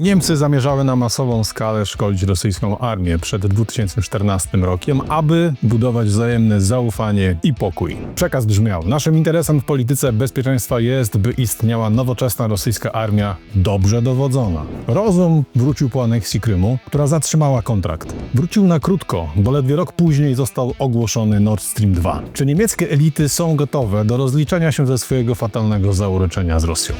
Niemcy zamierzały na masową skalę szkolić rosyjską armię przed 2014 rokiem, aby budować wzajemne zaufanie i pokój. Przekaz brzmiał: Naszym interesem w polityce bezpieczeństwa jest, by istniała nowoczesna rosyjska armia dobrze dowodzona. Rozum wrócił po aneksji Krymu, która zatrzymała kontrakt. Wrócił na krótko, bo ledwie rok później został ogłoszony Nord Stream 2. Czy niemieckie elity są gotowe do rozliczenia się ze swojego fatalnego zauroczenia z Rosją?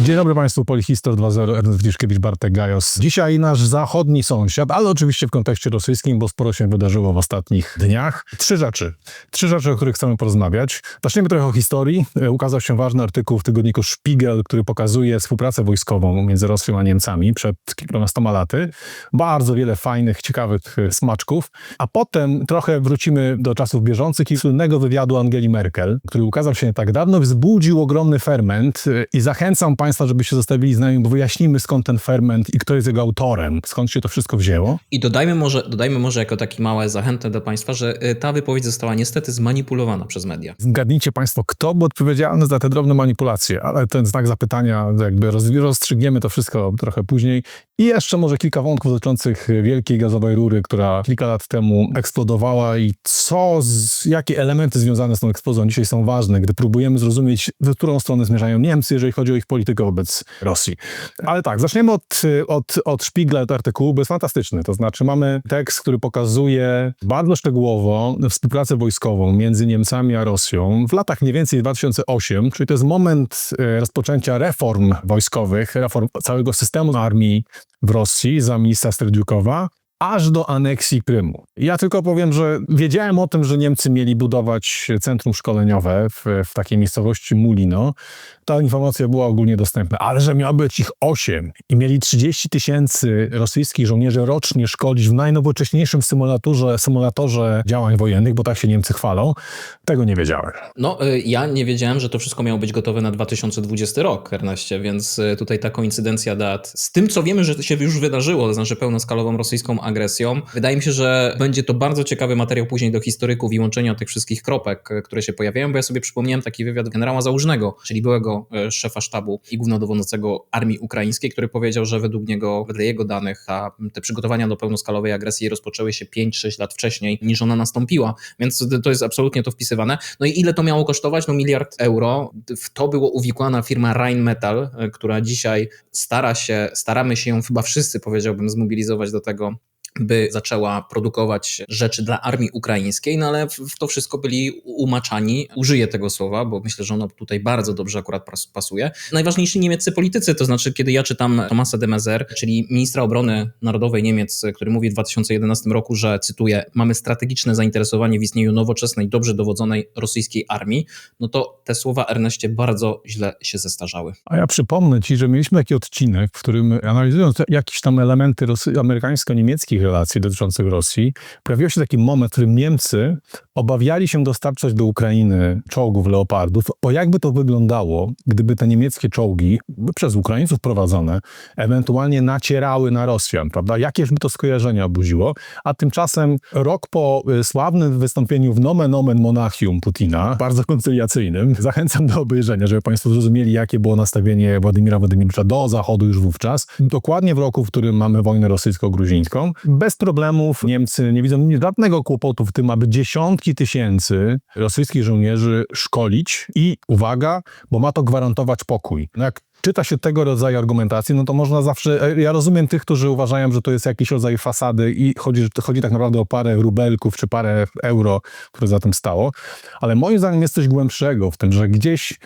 Dzień dobry Państwu, Polihistor 2.0, Ernest Wliszkiewicz, Bartek Gajos. Dzisiaj nasz zachodni sąsiad, ale oczywiście w kontekście rosyjskim, bo sporo się wydarzyło w ostatnich dniach. Trzy rzeczy. Trzy rzeczy, o których chcemy porozmawiać. Zaczniemy trochę o historii. E, Ukazał się ważny artykuł w tygodniku Spiegel, który pokazuje współpracę wojskową między Rosją a Niemcami przed kilkunastoma laty. Bardzo wiele fajnych, ciekawych e, smaczków. A potem trochę wrócimy do czasów bieżących i słynnego wywiadu Angeli Merkel, który ukazał się nie tak dawno, wzbudził ogromny ferment e, i zachęcam Państwa, żebyście zostawili z nami, bo wyjaśnimy skąd ten ferment i kto jest jego autorem, skąd się to wszystko wzięło. I dodajmy może, dodajmy może jako taki małe zachętę do Państwa, że y, ta wypowiedź została niestety zmanipulowana przez media. Zgadnijcie Państwo, kto był odpowiedzialny za te drobne manipulacje, ale ten znak zapytania, jakby roz, rozstrzygniemy to wszystko trochę później. I jeszcze może kilka wątków dotyczących wielkiej gazowej rury, która kilka lat temu eksplodowała i co, z, jakie elementy związane z tą eksplozją dzisiaj są ważne, gdy próbujemy zrozumieć, w którą stronę zmierzają Niemcy, jeżeli chodzi o ich politykę wobec Rosji. Ale tak, zaczniemy od, od, od Spiegel, od artykułu, bo jest fantastyczny. To znaczy mamy tekst, który pokazuje bardzo szczegółowo współpracę wojskową między Niemcami a Rosją w latach mniej więcej 2008, czyli to jest moment e, rozpoczęcia reform wojskowych, reform całego systemu armii w Rosji za ministra Serdiukowa, aż do aneksji Krymu. Ja tylko powiem, że wiedziałem o tym, że Niemcy mieli budować centrum szkoleniowe w, w takiej miejscowości Mulino. Ta informacja była ogólnie dostępna, ale że miało być ich 8 i mieli 30 tysięcy rosyjskich żołnierzy rocznie szkolić w najnowocześniejszym symulatorze, symulatorze działań wojennych, bo tak się Niemcy chwalą, tego nie wiedziałem. No, y, ja nie wiedziałem, że to wszystko miało być gotowe na 2020 rok, Erneście, więc y, tutaj ta koincydencja dat z tym, co wiemy, że się już wydarzyło, to znaczy pełnoskalową rosyjską agresją, wydaje mi się, że będzie to bardzo ciekawy materiał później do historyków i łączenia tych wszystkich kropek, które się pojawiają, bo ja sobie przypomniałem taki wywiad generała Załużnego, czyli byłego e, szefa sztabu i głównodowodzącego armii ukraińskiej, który powiedział, że według niego, wedle jego danych, ta, te przygotowania do pełnoskalowej agresji rozpoczęły się 5-6 lat wcześniej niż ona nastąpiła, więc to jest absolutnie to wpisywane. No i ile to miało kosztować? No miliard euro. W to było uwikłana firma Rheinmetall, e, która dzisiaj stara się, staramy się ją chyba wszyscy, powiedziałbym, zmobilizować do tego, by zaczęła produkować rzeczy dla armii ukraińskiej, no ale w to wszystko byli umaczani. Użyję tego słowa, bo myślę, że ono tutaj bardzo dobrze akurat pas- pasuje. Najważniejsi niemieccy politycy, to znaczy kiedy ja czytam Thomasa de Maizière, czyli ministra obrony narodowej Niemiec, który mówi w 2011 roku, że cytuję, mamy strategiczne zainteresowanie w istnieniu nowoczesnej, dobrze dowodzonej rosyjskiej armii, no to te słowa Erneście bardzo źle się zestarzały. A ja przypomnę Ci, że mieliśmy taki odcinek, w którym analizując jakieś tam elementy amerykańsko-niemieckich relacji dotyczących Rosji, pojawił się taki moment, w którym Niemcy obawiali się dostarczać do Ukrainy czołgów Leopardów, bo jakby to wyglądało, gdyby te niemieckie czołgi, przez Ukraińców prowadzone, ewentualnie nacierały na Rosjan, prawda? Jakież by to skojarzenia obudziło? A tymczasem rok po y, sławnym wystąpieniu w Nomen Omen Monachium Putina, bardzo koncyliacyjnym, zachęcam do obejrzenia, żeby Państwo zrozumieli, jakie było nastawienie Władimira Władimirowicza do Zachodu już wówczas. Dokładnie w roku, w którym mamy wojnę rosyjsko-gruzińską. Bez problemów Niemcy nie widzą żadnego kłopotu w tym, aby dziesiątki tysięcy rosyjskich żołnierzy szkolić i, uwaga, bo ma to gwarantować pokój. No jak czyta się tego rodzaju argumentacji, no to można zawsze. e, Ja rozumiem tych, którzy uważają, że to jest jakiś rodzaj fasady i chodzi, chodzi tak naprawdę o parę rubelków czy parę euro, które za tym stało. Ale moim zdaniem jest coś głębszego w tym, że gdzieś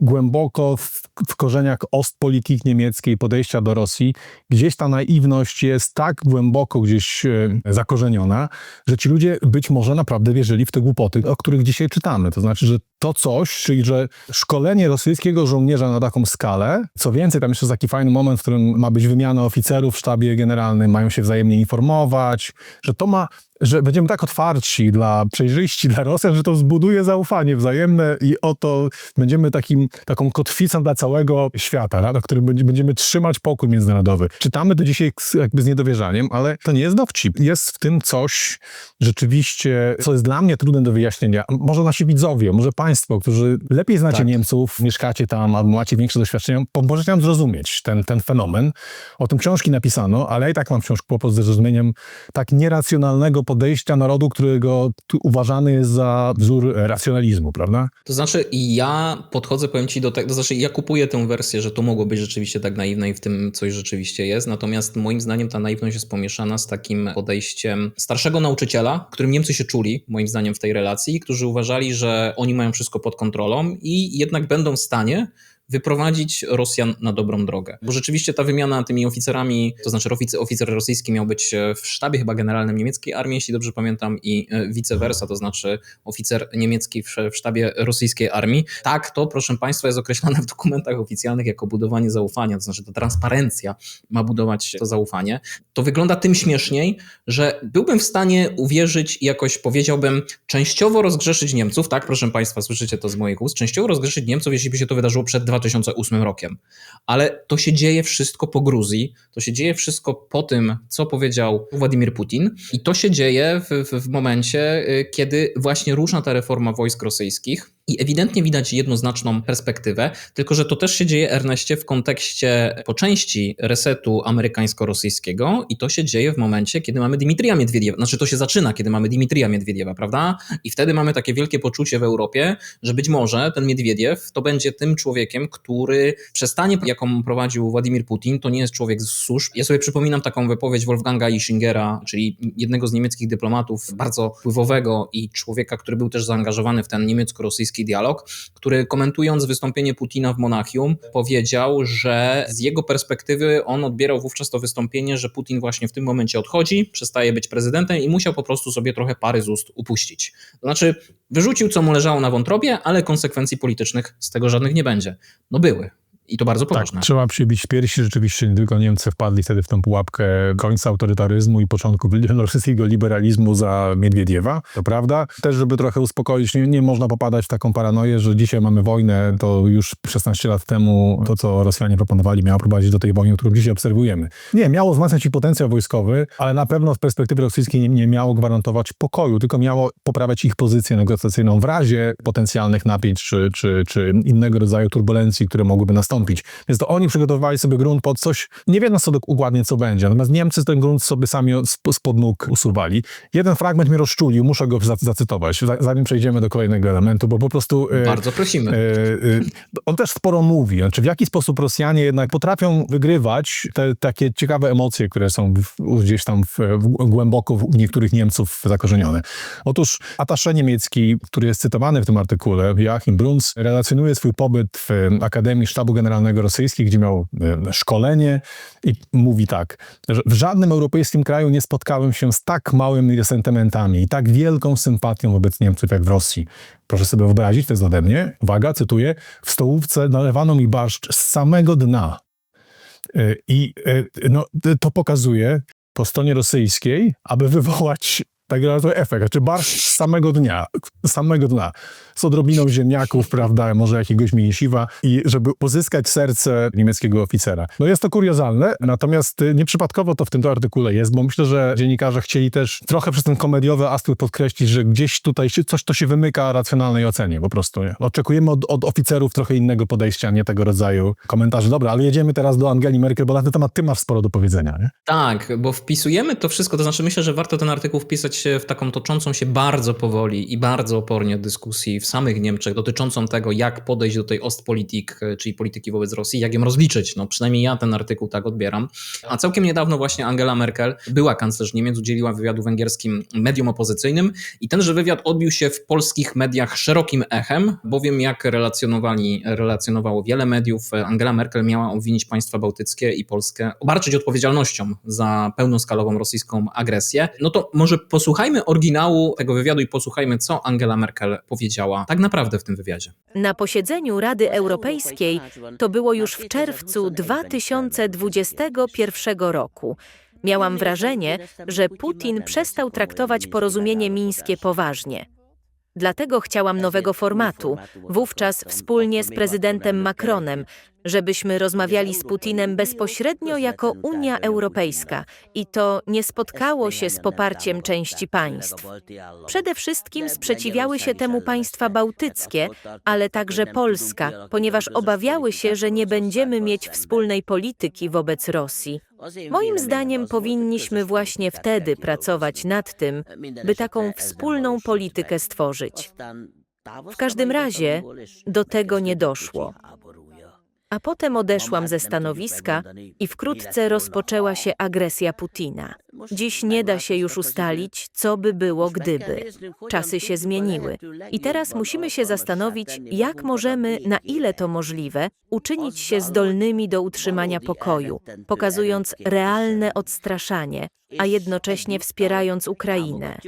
głęboko w, w korzeniach Ostpolitik niemieckiej, podejścia do Rosji, gdzieś ta naiwność jest tak głęboko gdzieś e, zakorzeniona, że ci ludzie być może naprawdę wierzyli w te głupoty, o których dzisiaj czytamy. To znaczy, że to coś, czyli że szkolenie rosyjskiego żołnierza na taką skalę, co więcej, tam jeszcze jest taki fajny moment, w którym ma być wymiana oficerów w sztabie generalnym, mają się wzajemnie informować, że to ma że będziemy tak otwarci dla przejrzyści dla Rosjan, że to zbuduje zaufanie wzajemne i oto będziemy takim, taką kotwicą dla całego świata, na którym będzie- będziemy trzymać pokój międzynarodowy. Czytamy to dzisiaj jakby z niedowierzaniem, ale to nie jest dowcip. Jest w tym coś rzeczywiście, co jest dla mnie trudne do wyjaśnienia. Może nasi widzowie, może państwo, którzy lepiej znacie Tak. Niemców, mieszkacie tam, albo macie większe doświadczenia, pomożecie nam zrozumieć ten, ten fenomen. O tym książki napisano, ale ja i tak mam wciąż kłopot ze zrozumieniem tak nieracjonalnego podejścia narodu, którego uważany jest za wzór racjonalizmu, prawda? To znaczy, ja podchodzę, powiem ci do tego, to znaczy, ja kupuję tę wersję, że to mogło być rzeczywiście tak naiwne i w tym coś rzeczywiście jest. Natomiast moim zdaniem ta naiwność jest pomieszana z takim podejściem starszego nauczyciela, którym Niemcy się czuli, moim zdaniem, w tej relacji, którzy uważali, że oni mają wszystko pod kontrolą i jednak będą w stanie wyprowadzić Rosjan na dobrą drogę. Bo rzeczywiście ta wymiana tymi oficerami, to znaczy oficer, oficer rosyjski miał być e, w sztabie chyba generalnym niemieckiej armii, jeśli dobrze pamiętam, i e, vice versa, to znaczy oficer niemiecki w, w sztabie rosyjskiej armii. Tak, to proszę Państwa jest określone w dokumentach oficjalnych jako budowanie zaufania, to znaczy ta transparencja ma budować to zaufanie. To wygląda tym śmieszniej, że byłbym w stanie uwierzyć i jakoś powiedziałbym, częściowo rozgrzeszyć Niemców, tak proszę Państwa, słyszycie to z moich ust, częściowo rozgrzeszyć Niemców, jeśli by się to wydarzyło przed 2008 rokiem. Ale to się dzieje wszystko po Gruzji, to się dzieje wszystko po tym, co powiedział Władimir Putin i to się dzieje w, w, w momencie, y, kiedy właśnie rusza ta reforma wojsk rosyjskich. I ewidentnie widać jednoznaczną perspektywę, tylko że to też się dzieje, Erneście, w kontekście po części resetu amerykańsko-rosyjskiego i to się dzieje w momencie, kiedy mamy Dimitrija Miedwiediewa. Znaczy to się zaczyna, kiedy mamy Dimitrija Miedwiediewa, prawda? I wtedy mamy takie wielkie poczucie w Europie, że być może ten Miedwiediew to będzie tym człowiekiem, który przestanie, jaką prowadził Władimir Putin, to nie jest człowiek z służb. Ja sobie przypominam taką wypowiedź Wolfganga Ischingera, czyli jednego z niemieckich dyplomatów, bardzo wpływowego i człowieka, który był też zaangażowany w ten niemiecko-rosyjski dialog, który komentując wystąpienie Putina w Monachium powiedział, że z jego perspektywy on odbierał wówczas to wystąpienie, że Putin właśnie w tym momencie odchodzi, przestaje być prezydentem i musiał po prostu sobie trochę pary z ust upuścić. To znaczy wyrzucił co mu leżało na wątrobie, ale konsekwencji politycznych z tego żadnych nie będzie. No były. I to bardzo Tak, poważne. trzeba przybić piersi. Rzeczywiście nie tylko Niemcy wpadli wtedy w tą pułapkę końca autorytaryzmu i początku rosyjskiego liberalizmu za Miedwiediewa. To prawda. Też, żeby trochę uspokoić, nie, nie można popadać w taką paranoję, że dzisiaj mamy wojnę, to już 16 lat temu to, co Rosjanie proponowali, miało prowadzić do tej wojny, którą dzisiaj obserwujemy. Nie, miało wzmacniać ich potencjał wojskowy, ale na pewno w perspektywie rosyjskiej nie, nie miało gwarantować pokoju, tylko miało poprawiać ich pozycję negocjacyjną w razie potencjalnych napięć czy, czy, czy innego rodzaju turbulencji, które mogłyby nastąpić. Więc to oni przygotowywali sobie grunt pod coś, nie wiadomo co dokładnie co będzie, natomiast Niemcy ten grunt sobie sami sp- spod nóg usuwali. Jeden fragment mnie rozczulił, muszę go za- zacytować, za- zanim przejdziemy do kolejnego elementu, bo po prostu... e, Bardzo prosimy. E, e, On też sporo mówi, znaczy w jaki sposób Rosjanie jednak potrafią wygrywać te takie ciekawe emocje, które są gdzieś tam w, w, głęboko w niektórych Niemców zakorzenione. Otóż atasze niemiecki, który jest cytowany w tym artykule, Joachim Bruns, relacjonuje swój pobyt w Akademii Sztabu Generalnego Rosyjskiej, gdzie miał e, szkolenie i mówi tak, że w żadnym europejskim kraju nie spotkałem się z tak małymi sentymentami i tak wielką sympatią wobec Niemców jak w Rosji. Proszę sobie wyobrazić, to jest ode mnie, uwaga, cytuję, w stołówce nalewano mi barszcz z samego dna. Y, I y, no, to pokazuje po stronie rosyjskiej, aby wywołać naprawdę efekt, znaczy barszcz z samego dnia, samego dna, z odrobiną ziemniaków, prawda, może jakiegoś mięsiwa i żeby pozyskać serce niemieckiego oficera. No jest to kuriozalne, natomiast y, nieprzypadkowo to w tym artykule jest, bo myślę, że dziennikarze chcieli też trochę przez ten komediowy aspekt podkreślić, że gdzieś tutaj coś to się wymyka racjonalnej ocenie po prostu. Nie? Oczekujemy od, od oficerów trochę innego podejścia, nie tego rodzaju komentarzy. Dobra, ale jedziemy teraz do Angeli Merkel, bo na ten temat ty masz sporo do powiedzenia. Nie? Tak, bo wpisujemy to wszystko, to znaczy myślę, że warto ten artykuł wpisać w taką toczącą się bardzo powoli i bardzo opornie dyskusji w samych Niemczech dotyczącą tego, jak podejść do tej Ostpolitik, czyli polityki wobec Rosji, jak ją rozliczyć. No przynajmniej ja ten artykuł tak odbieram. A całkiem niedawno właśnie Angela Merkel, była kanclerz Niemiec, udzieliła wywiadu węgierskim mediom opozycyjnym i tenże wywiad odbił się w polskich mediach szerokim echem, bowiem jak relacjonowali, relacjonowało wiele mediów, Angela Merkel miała obwinić państwa bałtyckie i Polskę, obarczyć odpowiedzialnością za pełnoskalową rosyjską agresję. No to może posłuchajmy oryginału tego wywiadu i posłuchajmy, co Angela Merkel powiedziała tak naprawdę w tym wywiadzie. Na posiedzeniu Rady Europejskiej, to było już w czerwcu 2021 roku, Miałam wrażenie, że Putin przestał traktować porozumienie mińskie poważnie. Dlatego chciałam nowego formatu, wówczas wspólnie z prezydentem Macronem, żebyśmy rozmawiali z Putinem bezpośrednio jako Unia Europejska i to nie spotkało się z poparciem części państw. Przede wszystkim sprzeciwiały się temu państwa bałtyckie, ale także Polska, ponieważ obawiały się, że nie będziemy mieć wspólnej polityki wobec Rosji. Moim zdaniem powinniśmy właśnie wtedy pracować nad tym, by taką wspólną politykę stworzyć. W każdym razie do tego nie doszło. A potem odeszłam ze stanowiska i wkrótce rozpoczęła się agresja Putina. Dziś nie da się już ustalić, co by było gdyby. Czasy się zmieniły. I teraz musimy się zastanowić, jak możemy, na ile to możliwe, uczynić się zdolnymi do utrzymania pokoju, pokazując realne odstraszanie, a jednocześnie wspierając Ukrainę.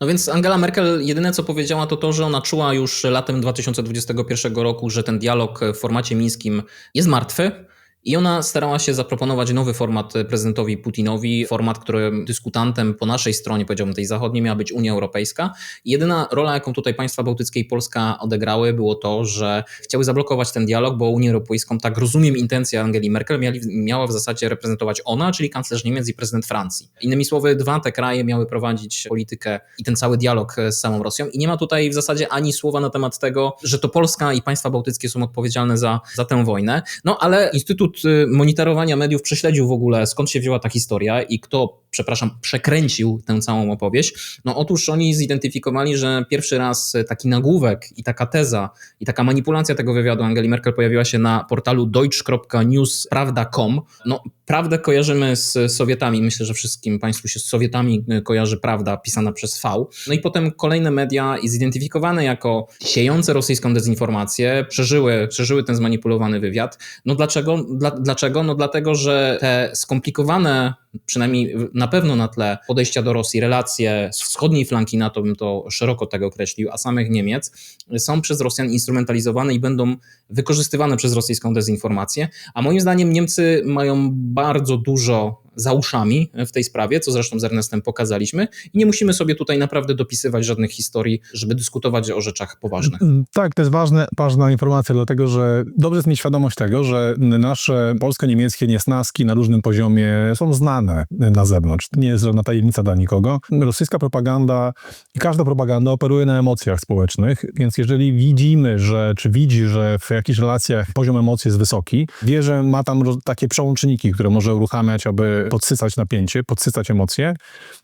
No więc Angela Merkel jedyne co powiedziała to to, że ona czuła już latem 2021 roku, że ten dialog w formacie mińskim jest martwy. I ona starała się zaproponować nowy format prezydentowi Putinowi, format, którym dyskutantem po naszej stronie, powiedziałbym tej zachodniej, miała być Unia Europejska. I jedyna rola, jaką tutaj państwa bałtyckie i Polska odegrały, było to, że chciały zablokować ten dialog, bo Unię Europejską, tak rozumiem intencję Angeli Merkel, miała w zasadzie reprezentować ona, czyli kanclerz Niemiec i prezydent Francji. Innymi słowy, dwa te kraje miały prowadzić politykę i ten cały dialog z samą Rosją. I nie ma tutaj w zasadzie ani słowa na temat tego, że to Polska i państwa bałtyckie są odpowiedzialne za, za tę wojnę. No ale Instytut monitorowania mediów prześledził w ogóle, skąd się wzięła ta historia i kto, przepraszam, przekręcił tę całą opowieść. No otóż oni zidentyfikowali, że pierwszy raz taki nagłówek i taka teza i taka manipulacja tego wywiadu Angeli Merkel pojawiła się na portalu deutsch.newsprawda.com. No prawdę kojarzymy z Sowietami, myślę, że wszystkim Państwu się z Sowietami kojarzy prawda pisana przez V. No i potem kolejne media zidentyfikowane jako siejące rosyjską dezinformację przeżyły, przeżyły ten zmanipulowany wywiad. No dlaczego? Dla, dlaczego? No dlatego, że te skomplikowane, przynajmniej na pewno na tle podejścia do Rosji, relacje z wschodniej flanki NATO, bym to szeroko tak określił, a samych Niemiec, są przez Rosjan instrumentalizowane i będą wykorzystywane przez rosyjską dezinformację. A moim zdaniem Niemcy mają bardzo dużo za uszami w tej sprawie, co zresztą z Ernestem pokazaliśmy i nie musimy sobie tutaj naprawdę dopisywać żadnych historii, żeby dyskutować o rzeczach poważnych. Tak, to jest ważne, ważna informacja, dlatego że dobrze jest mieć świadomość tego, że nasze polsko-niemieckie niesnaski na różnym poziomie są znane na zewnątrz. Nie jest żadna tajemnica dla nikogo. Rosyjska propaganda i każda propaganda operuje na emocjach społecznych, więc jeżeli widzimy, że, czy widzi, że w jakichś relacjach poziom emocji jest wysoki, wie, że ma tam takie przełączniki, które może uruchamiać, aby podsycać napięcie, podsycać emocje,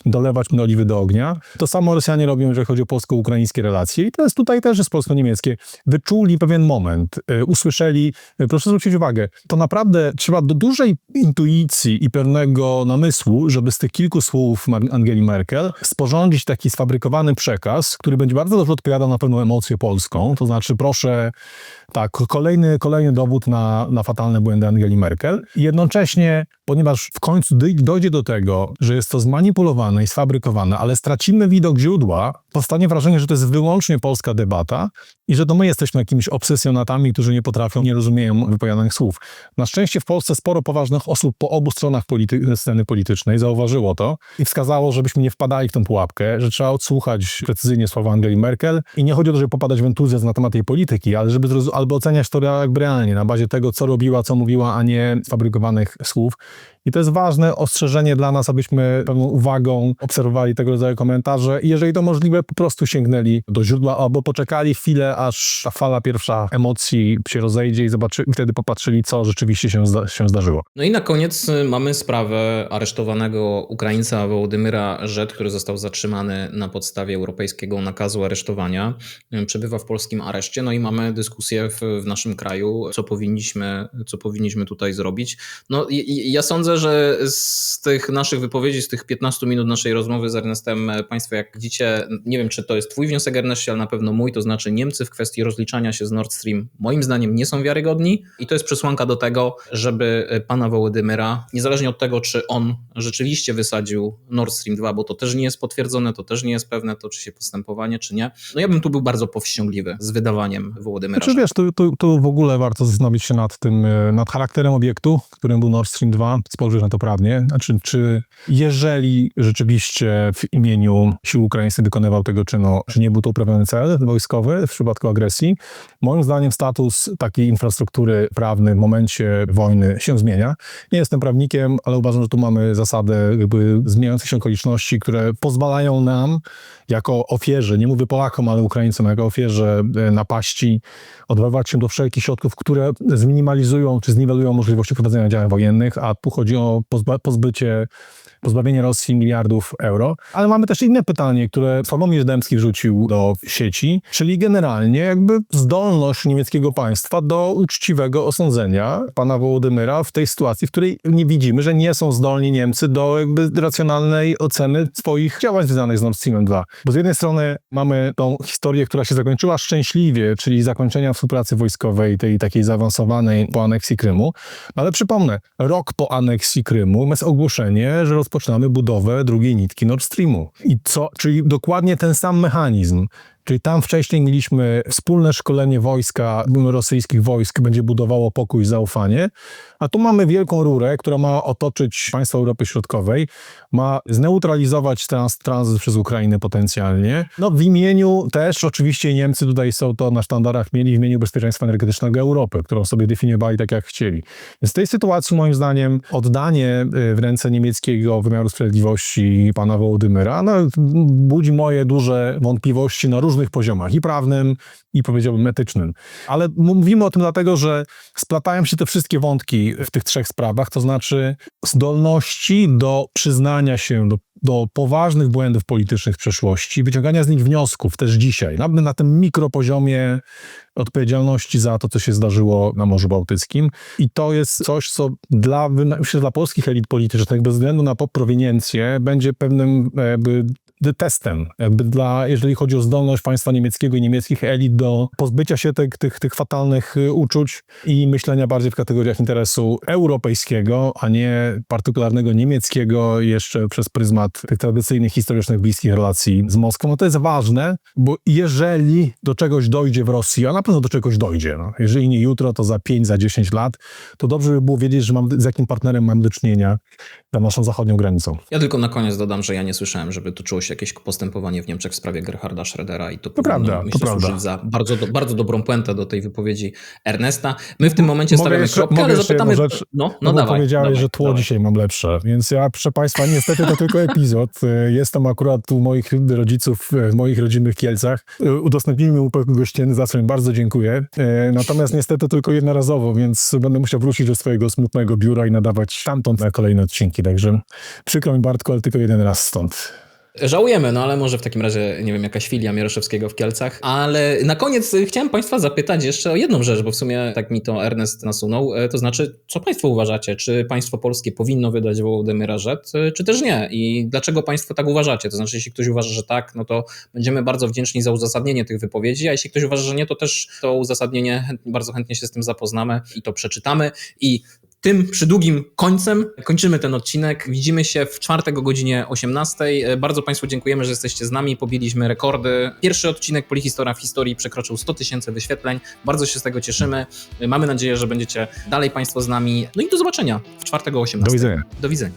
dolewać oliwy do ognia. To samo Rosjanie robią, jeżeli chodzi o polsko-ukraińskie relacje i to jest tutaj też jest polsko-niemieckie. Wyczuli pewien moment, y, usłyszeli, y, proszę zwrócić uwagę, to naprawdę trzeba do dużej intuicji i pewnego namysłu, żeby z tych kilku słów Angeli Merkel sporządzić taki sfabrykowany przekaz, który będzie bardzo dobrze odpowiadał na pewną emocję polską, to znaczy proszę, tak, kolejny, kolejny dowód na, na fatalne błędy Angeli Merkel. Jednocześnie, ponieważ w końcu dojdzie do tego, że jest to zmanipulowane i sfabrykowane, ale stracimy widok źródła, powstanie wrażenie, że to jest wyłącznie polska debata i że to my jesteśmy jakimiś obsesjonatami, którzy nie potrafią, nie rozumieją wypowiadanych słów. Na szczęście w Polsce sporo poważnych osób po obu stronach polity sceny politycznej zauważyło to i wskazało, żebyśmy nie wpadali w tę pułapkę, że trzeba odsłuchać precyzyjnie słowa Angeli Merkel i nie chodzi o to, żeby popadać w entuzjazm na temat jej polityki, ale żeby albo oceniać to jakby realnie, na bazie tego, co robiła, co mówiła, a nie sfabrykowanych słów. I to jest ważne ostrzeżenie dla nas, abyśmy pewną uwagą obserwowali tego rodzaju komentarze i jeżeli to możliwe, po prostu sięgnęli do źródła albo poczekali chwilę, aż ta fala pierwsza emocji się rozejdzie i zobaczy, i wtedy popatrzyli, co rzeczywiście się, zda, się zdarzyło. No i na koniec y, mamy sprawę aresztowanego Ukraińca Wołodymyra Żet, który został zatrzymany na podstawie europejskiego nakazu aresztowania. Y, Przebywa w polskim areszcie, no i mamy dyskusję w, w naszym kraju, co powinniśmy, co powinniśmy tutaj zrobić. No i, ja sądzę, że z tych naszych wypowiedzi, z tych 15 minut naszej rozmowy z Ernestem, Państwo jak widzicie, nie wiem czy to jest twój wniosek Erneście, ale na pewno mój, to znaczy Niemcy w kwestii rozliczania się z Nord Stream moim zdaniem nie są wiarygodni i to jest przesłanka do tego, żeby e, pana Wołodymyra, niezależnie od tego czy on rzeczywiście wysadził Nord Stream 2, bo to też nie jest potwierdzone, to też nie jest pewne, toczy się postępowanie czy nie, no ja bym tu był bardzo powściągliwy z wydawaniem Wołodymyra. Znaczy wiesz, tu, tu, tu w ogóle warto zastanowić się nad tym, e, nad charakterem obiektu, którym był Nord Stream 2, spojrzeć na to prawnie. Znaczy, czy jeżeli rzeczywiście w imieniu sił ukraińskich dokonywał tego czynu, czy nie był to uprawniony cel wojskowy w przypadku agresji, moim zdaniem status takiej infrastruktury prawnej w momencie wojny się zmienia. Nie jestem prawnikiem, ale uważam, że tu mamy zasadę jakby zmieniających się okoliczności, które pozwalają nam jako ofierze, nie mówię Polakom, ale Ukraińcom, jako ofierze e, napaści, odwoływać się do wszelkich środków, które zminimalizują czy zniwelują możliwości prowadzenia działań wojennych, a tu chodzi o pozbycie, pozbawienie Rosji miliardów euro. Ale mamy też inne pytanie, które Sławomir Dębski wrzucił do sieci, czyli generalnie jakby zdolność niemieckiego państwa do uczciwego osądzenia pana Wołodymyra w tej sytuacji, w której nie widzimy, że nie są zdolni Niemcy do jakby racjonalnej oceny swoich działań związanych z Nord Stream 2. Bo z jednej strony mamy tą historię, która się zakończyła szczęśliwie, czyli zakończenia współpracy wojskowej, tej takiej zaawansowanej po aneksji Krymu. Ale przypomnę, rok po aneksji Krymu jest ogłoszenie, że rozpoczynamy budowę drugiej nitki Nord Streamu. I co, czyli dokładnie ten sam mechanizm. Czyli tam wcześniej mieliśmy wspólne szkolenie wojska, rosyjskich wojsk, będzie budowało pokój i zaufanie, a tu mamy wielką rurę, która ma otoczyć państwa Europy Środkowej, ma zneutralizować trans, tranzyt przez Ukrainę potencjalnie. No w imieniu też oczywiście Niemcy tutaj są to na sztandarach mieli w imieniu bezpieczeństwa energetycznego Europy, którą sobie definiowali tak jak chcieli. Więc w tej sytuacji moim zdaniem oddanie y, w ręce niemieckiego wymiaru sprawiedliwości pana Wołodymyra no, budzi moje duże wątpliwości na różnych poziomach i prawnym i powiedziałbym etycznym. Ale mówimy o tym dlatego, że splatają się te wszystkie wątki w tych trzech sprawach, to znaczy zdolności do przyznania się do, do poważnych błędów politycznych w przeszłości, wyciągania z nich wniosków też dzisiaj, nawet na tym mikropoziomie odpowiedzialności za to, co się zdarzyło na Morzu Bałtyckim. I to jest coś, co dla, myślę, dla polskich elit politycznych, bez względu na poproweniencję, będzie pewnym jakby testem, jakby dla, jeżeli chodzi o zdolność państwa niemieckiego i niemieckich elit do pozbycia się tych, tych, tych fatalnych y, uczuć i myślenia bardziej w kategoriach interesu europejskiego, a nie partykularnego niemieckiego jeszcze przez pryzmat tych tradycyjnych, historycznych, bliskich relacji z Moskwą. No to jest ważne, bo jeżeli do czegoś dojdzie w Rosji, a na pewno do czegoś dojdzie, no, jeżeli nie jutro, to za 5, za 10 lat, to dobrze by było wiedzieć, że mam, z jakim partnerem mam do czynienia za naszą zachodnią granicą. Ja tylko na koniec dodam, że ja nie słyszałem, żeby toczyło się jakieś postępowanie w Niemczech w sprawie Gerharda Schrödera i to, to prawda, myślę, to prawda. za bardzo, do, bardzo dobrą puentę do tej wypowiedzi Ernesta. My w tym momencie Mogę stawiamy jeszcze- kropkę, ale zapytamy... rzecz? No, no, No, dawaj. powiedziałeś, dawaj, że tło dawaj. dzisiaj mam lepsze, więc ja, proszę Państwa, niestety to tylko epizod. Y, Jestem akurat u moich rodziców y, w moich rodzimych Kielcach. Y, Udostępnili mi upek gościnny, za co im bardzo dziękuję. Natomiast niestety tylko jednorazowo, więc będę musiał wrócić do swojego smutnego biura i nadawać stamtąd na kolejne odcinki. Także przykro mi Bartku, ale tylko jeden raz stąd. Żałujemy, no ale może w takim razie, nie wiem, jakaś filia Mieroszewskiego w Kielcach. Ale na koniec y, chciałem Państwa zapytać jeszcze o jedną rzecz, bo w sumie tak mi to Ernest nasunął. E, To znaczy, co Państwo uważacie? Czy państwo polskie powinno wydać Wołodymyra Rzet, y, czy też nie? I dlaczego Państwo tak uważacie? To znaczy, jeśli ktoś uważa, że tak, no to będziemy bardzo wdzięczni za uzasadnienie tych wypowiedzi, a jeśli ktoś uważa, że nie, to też to uzasadnienie bardzo chętnie się z tym zapoznamy i to przeczytamy. I tym przydługim końcem kończymy ten odcinek. Widzimy się w czwartek o godzinie 18. Bardzo Państwu dziękujemy, że jesteście z nami. Pobiliśmy rekordy. Pierwszy odcinek Polihistora w historii przekroczył 100 tysięcy wyświetleń. Bardzo się z tego cieszymy. Mamy nadzieję, że będziecie dalej Państwo z nami. No i do zobaczenia w czwartek o 18. Do widzenia. Do widzenia.